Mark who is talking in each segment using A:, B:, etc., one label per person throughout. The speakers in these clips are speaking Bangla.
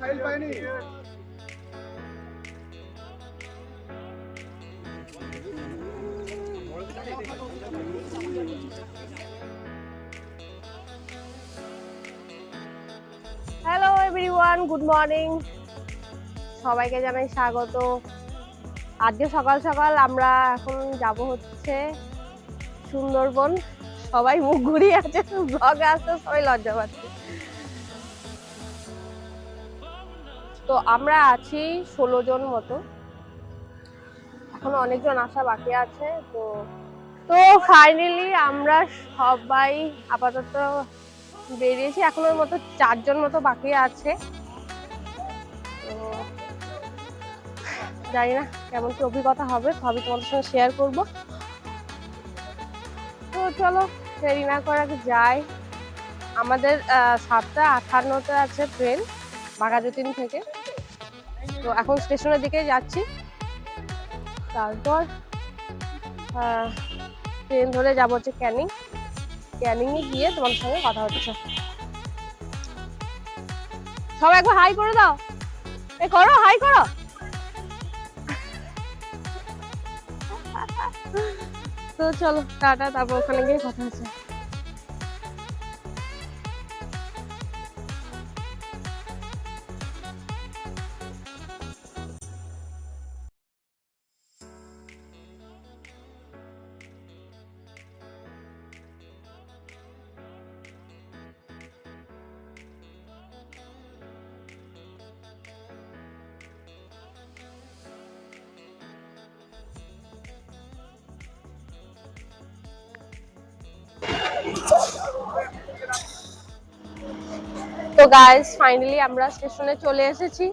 A: ফাইল পাইনি।
B: হ্যালো এভরিওয়ান গুড মর্নিং সবাইকে জানাই স্বাগত। আজকে সকাল সকাল আমরা এখন যাব হচ্ছে সুন্দরবন। সবাই মুখ ঘুরিয়ে আছে ব্লগে আসতে সবাই লজ্জা পাচ্ছে। তো আমরা আছি ষোলো জন মতো। এখন অনেকজন আসা বাকি আছে, তো তো ফাইনালি আমরা সবাই আপাতত বেরিয়েছি। এখনোর মতো চারজন মতো বাকি আছে। তো জানি না কেমন কি অভিজ্ঞতা হবে, সবই তোমাদের সঙ্গে শেয়ার করব। তো চলো, দেরি না করে যাই আমাদের সাতটা আঠান্নতে আছে ট্রেন বাঘাযতীন থেকে। তো এখন স্টেশনের দিকে যাচ্ছি। তারপর ট্রেন ধরে যাব হচ্ছে ক্যানিং। ক্যানিংয়ে গিয়ে তোমার সঙ্গে কথা হচ্ছে। সবাই একবার হাই করে দাও। এ, করো, হাই করো। তো চলো, টাটা, তারপর ওখানে গিয়ে কথা হচ্ছে। তো গাইস ফাইনালি আমরা স্টেশনে চলে এসেছি।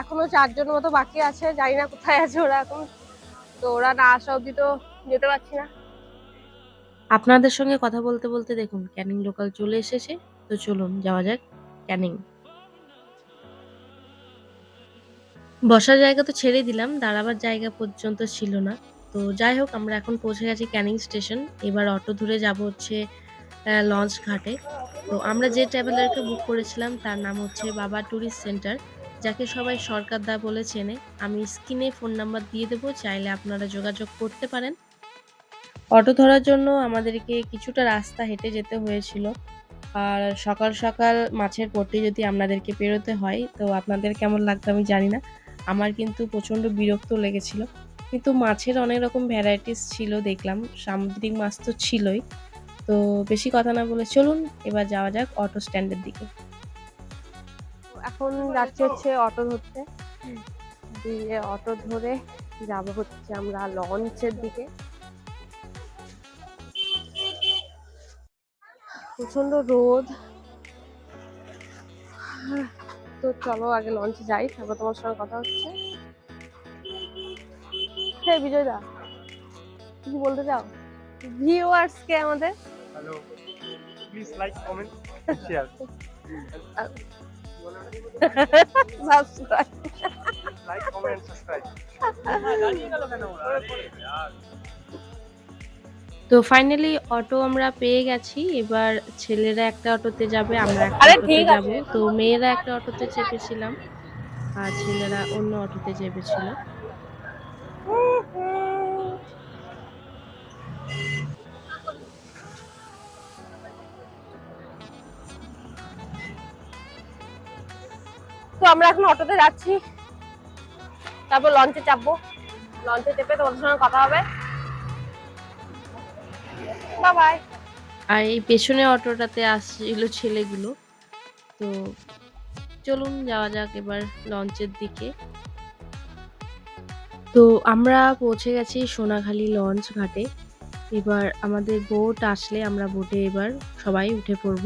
B: এখনও চারজন মতো বাকি আছে, জানি না কোথায় আছে ওরা এখন। তো ওরা না আসা অব্দি তো যেতে পারছি না।
C: আপনাদের সঙ্গে কথা বলতে বলতে দেখুন, ক্যানিং লোকাল চলে এসেছে। তো চলুন, যাওয়া যাক ক্যানিং। বসার জায়গা তো ছেড়ে দিলাম, দাঁড়াবার জায়গা পর্যন্ত ছিল না। তো যাই হোক, আমরা এখন পৌঁছে গেছি ক্যানিং স্টেশন এবার অটো ধরে যাব হচ্ছে লঞ্চ ঘাটে। তো আমরা যে ট্রাভেলারকে বুক করেছিলাম, তার নাম হচ্ছে বাবা ট্যুরিস্ট সেন্টার যাকে সবাই সরকার দা বলে চেনে। আমি স্ক্রিনে ফোন নাম্বার দিয়ে দেবো, চাইলে আপনারা যোগাযোগ করতে পারেন। অটো ধরার জন্য আমাদেরকে কিছুটা রাস্তা হেঁটে যেতে হয়েছিল। আর সকাল সকাল মাছের পট্টি যদি আপনাদেরকে পেরোতে হয়, তো আপনাদের কেমন লাগতো আমি জানি না। আমার কিন্তু প্রচণ্ড বিরক্ত লেগেছিল। কিন্তু মাছের অনেক রকম ভ্যারাইটিস ছিল দেখলাম। সামুদ্রিক মাছ তো ছিলই। তো বেশি কথা না বলে চলুন, এবার যাওয়া যাক অটো স্ট্যান্ডের দিকে।
B: এখন যাচ্ছি হচ্ছে অটো ধরতে। দিয়ে অটো ধরে যাব হচ্ছে আমরা লঞ্চের দিকে। প্রচণ্ড রোদ। তো চলো আগে লঞ্চে যাই, তারপর তোমার সঙ্গে কথা হচ্ছে। হ্যাঁ বিজয় দা কিছু বলতে চাও? ভিউয়ার্স কে আমাদের?
A: Hello please like comment share
B: subscribe
A: like comment subscribe
C: তো ফাইনালি অটো আমরা পেয়ে গেছি। এবার ছেলেরা একটা অটোতে যাবে আমরা একটা অটোতে যাব। তো মেয়েরা একটা অটোতে চেপেছিলাম আর ছেলেরা অন্য অটোতে চেপেছিল।
B: আমরা এখন অটোতে যাচ্ছি। তারপর লঞ্চে চাপবো। লঞ্চে চেপে তোমাদের সঙ্গে কথা হবে।
C: আর এই পেছনে অটোটাতে আসছিল ছেলেগুলো। তো চলুন, যাওয়া যাক এবার লঞ্চের দিকে। তো আমরা পৌঁছে গেছি সোনাখালী লঞ্চ ঘাটে। এবার আমাদের বোট আসলে আমরা বোটে এবার সবাই উঠে পড়ব।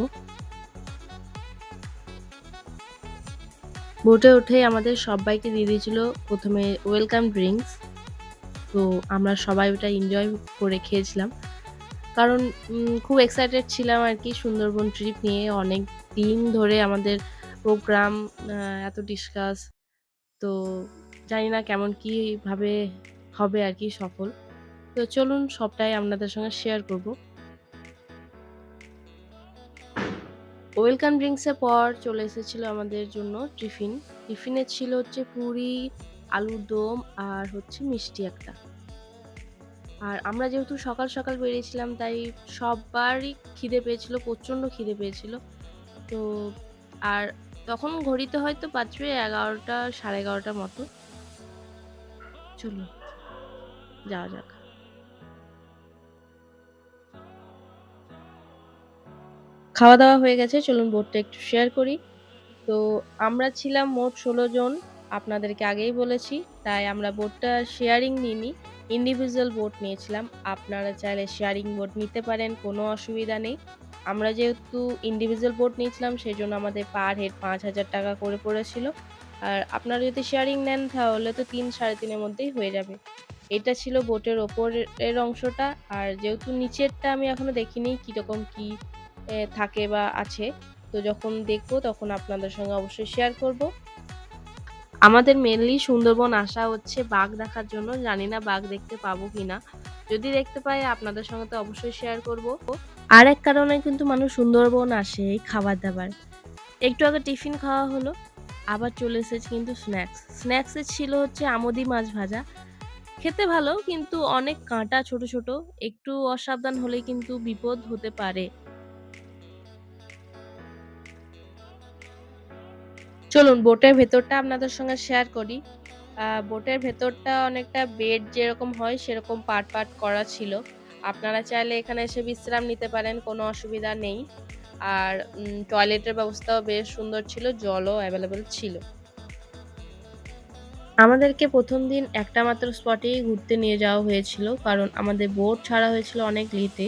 C: বোটে উঠে আমাদের সবাইকে দিয়ে দিয়েছিল প্রথমে ওয়েলকাম ড্রিঙ্কস তো আমরা সবাই ওটা এনজয় করে খেয়েছিলাম। কারণ খুব এক্সাইটেড ছিলাম আর কি সুন্দরবন ট্রিপ নিয়ে। অনেক দিন ধরে আমাদের প্রোগ্রাম এত ডিসকাস তো জানি না কেমন কীভাবে হবে আর কি সফল। তো চলুন সবটাই আপনাদের সঙ্গে শেয়ার করব। ওয়েলকাম ড্রিঙ্কসের পর চলে এসেছিল আমাদের জন্য টিফিন। টিফিনে ছিল হচ্ছে পুরি, আলুর দম আর হচ্ছে মিষ্টি একটা। আর আমরা যেহেতু সকাল সকাল বেরিয়েছিলাম, তাই সবারই খিদে পেয়েছিল, প্রচণ্ড খিদে পেয়েছিল। তো আর তখন ঘড়িতে হয়তো বাজবে এগারোটা সাড়ে এগারোটার মতো। চলো যাওয়া যাক। খাওয়া দাওয়া হয়ে গেছে, চলুন বোর্ডটা একটু শেয়ার করি। তো আমরা ছিলাম মোট ষোলো জন, আপনাদেরকে আগেই বলেছি, তাই আমরা বোর্ডটা শেয়ারিং নিইনি ইন্ডিভিজুয়াল বোট নিয়েছিলাম। আপনারা চাইলে শেয়ারিং বোট নিতে পারেন, কোনো অসুবিধা নেই। আমরা যেহেতু ইন্ডিভিজুয়াল বোট নিয়েছিলাম সেই জন্য আমাদের পার হেড পাঁচ হাজার টাকা করে পড়েছিল। আর আপনারা যদি শেয়ারিং নেন, তাহলে তো তিন, সাড়ে তিনের মধ্যেই হয়ে যাবে। এটা ছিল বোটের ওপরের অংশটা, আর যেহেতু নিচেরটা আমি এখনও দেখিনি, কীরকম কী থাকে বা আছে, তো যখন দেখব তখন আপনাদের সঙ্গে অবশ্যই শেয়ার করব। আমাদের মেনলি সুন্দরবন আসা হচ্ছে বাঘ দেখার জন্য, জানি না বাঘ দেখতে পাবো কিনা। যদি দেখতে পাই, আপনাদের সঙ্গে তো অবশ্যই শেয়ার করব। আর এক কারণে কিন্তু মানুষ সুন্দরবন আসে এই খাবার দাবার একটু আগে টিফিন খাওয়া হলো, আবার চলে এসেছে কিন্তু স্ন্যাক্স স্ন্যাক্সে ছিল হচ্ছে আমদি মাছ ভাজা। খেতে ভালো, কিন্তু অনেক কাঁটা ছোট ছোট, একটু অসাবধান হলেই কিন্তু বিপদ হতে পারে। চলুন, বোটের ভেতরটা আপনাদের সঙ্গে শেয়ার করি। বোটের ভেতরটা অনেকটা বেড যেরকম হয়, সেরকম পার্ট পার্ট করা ছিল। আপনারা চাইলে এখানে এসে বিশ্রাম নিতে পারেন, কোনো অসুবিধা নেই। আর টয়লেটের ব্যবস্থাও বেশ সুন্দর ছিল, জলও অ্যাভেলেবেল ছিল। আমাদেরকে প্রথম দিন একটা মাত্র স্পটেই ঘুরতে নিয়ে যাওয়া হয়েছিল, কারণ আমাদের বোট ছাড়া হয়েছিল অনেক লেটে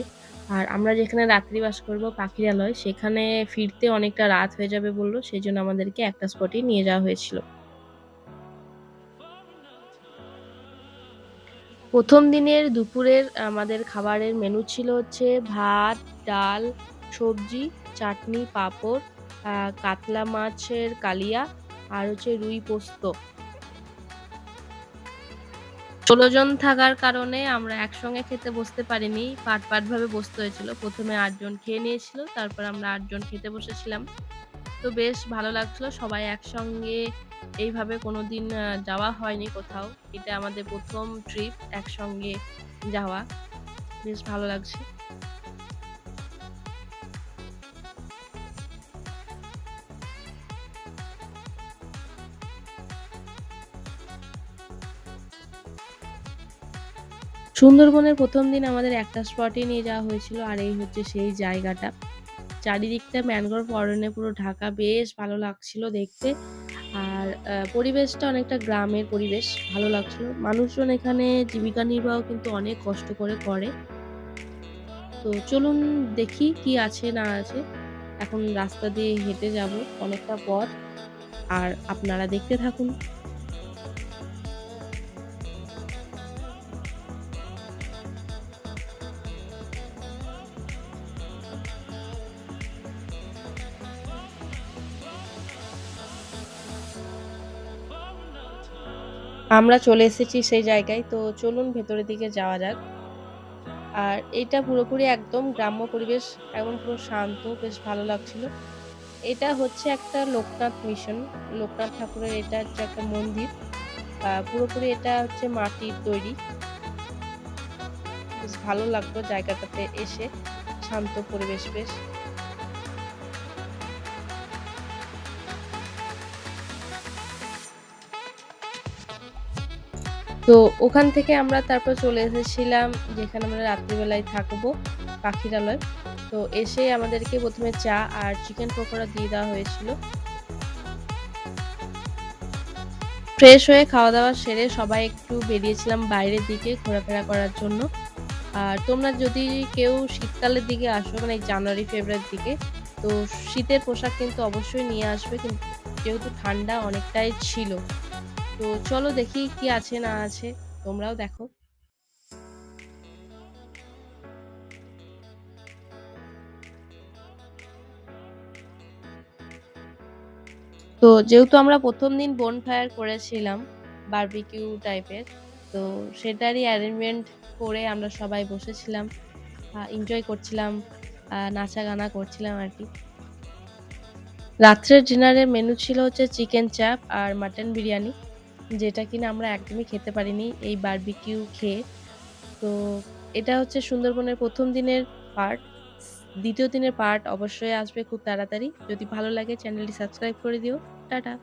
C: আর আমরা যেখানে রাত্রিবাস করব পাখিরালয়, সেখানে ফিরতে অনেকটা রাত হয়ে যাবে বলল সেই জন্য আমাদেরকে একটা স্পটে নিয়ে যাওয়া হয়েছিল। প্রথম দিনের দুপুরের আমাদের খাবারের মেনু ছিল হচ্ছে ভাত, ডাল, সবজি, চাটনি, পাঁপড় কাতলা মাছের কালিয়া আর হচ্ছে রুই পোস্ত। ষোলো জন থাকার কারণে আমরা একসঙ্গে খেতে বসতে পারিনি। পাট পাট ভাবে বসতে হয়েছিল। প্রথমে আটজন খেয়ে নিয়েছিল, তারপর আমরা আটজন খেতে বসেছিলাম। তো বেশ ভালো লাগছিল। সবাই একসঙ্গে এইভাবে কোনো দিন যাওয়া হয়নি কোথাও। এটা আমাদের প্রথম ট্রিপ, একসঙ্গে যাওয়া। বেশ ভালো লাগছে। সুন্দরবনের প্রথম দিন আমাদের একটা স্পটে নিয়ে যাওয়া হয়েছিল, আর এই হচ্ছে সেই জায়গাটা। চারিদিকটা ম্যানগ্রোভ অরণ্যে পুরো ঢাকা, বেশ ভালো লাগছিল দেখতে। আর পরিবেশটা অনেকটা গ্রামের পরিবেশ, ভালো লাগছিল। মানুষজন এখানে জীবিকা নির্বাহ কিন্তু অনেক কষ্ট করে করে। তো চলুন দেখি কি আছে না আছে। এখন রাস্তা দিয়ে হেঁটে যাব অনেকটা পথ। আর আপনারা দেখতে থাকুন। আমরা চলে এসেছি সেই জায়গায়, তো চলুন ভেতরের দিকে যাওয়া যাক। আর এটা পুরোপুরি একদম গ্রাম্য পরিবেশ একদম পুরো শান্ত, বেশ ভালো লাগছিল। এটা হচ্ছে একটা লোকনাথ মিশন। লোকনাথ ঠাকুরের এটা হচ্ছে একটা মন্দির। পুরোপুরি এটা হচ্ছে মাটির তৈরি। বেশ ভালো লাগল জায়গাটাতে এসে, শান্ত পরিবেশ বেশ। তো ওখান থেকে আমরা তারপর চলে এসেছিলাম যেখানে আমরা রাত্রিবেলায় থাকব, পাখিরালয়। তো এসে আমাদেরকে প্রথমে চা আর চিকেন পকোড়া দিয়ে দেওয়া হয়েছিল। ফ্রেশ হয়ে খাওয়া দাওয়া সেরে সবাই একটু বেরিয়েছিলাম বাইরের দিকে ঘোরাফেরা করার জন্য। আর তোমরা যদি কেউ শীতকালের দিকে আসো মানে জানুয়ারি, ফেব্রুয়ারির দিকে, তো শীতের পোশাক কিন্তু অবশ্যই নিয়ে আসবে, কিন্তু যেহেতু ঠান্ডা অনেকটাই ছিল। তো চলো দেখি কি আছে না আছে। তোমরাও দেখো। তো যেহেতু আমরা প্রথম দিন বন ফায়ার করেছিলাম বারবিকিউ টাইপের তো সেটারই অ্যারেঞ্জমেন্ট করে আমরা সবাই বসেছিলাম এনজয় করছিলাম নাচা গানা করছিলাম আর কি। রাত্রের ডিনারের মেনু ছিল হচ্ছে চিকেন চাপ আর মাটন বিরিয়ানি। যেটা কিনা আমরা একদমই খেতে পারিনি এই বারবিকিউ খেয়ে। তো এটা হচ্ছে সুন্দরবনের প্রথম দিনের পার্ট দ্বিতীয় দিনের পার্ট অবশ্যই আসবে খুব তাড়াতাড়ি। যদি ভালো লাগে চ্যানেলটি সাবস্ক্রাইব করে দিও। টাটা।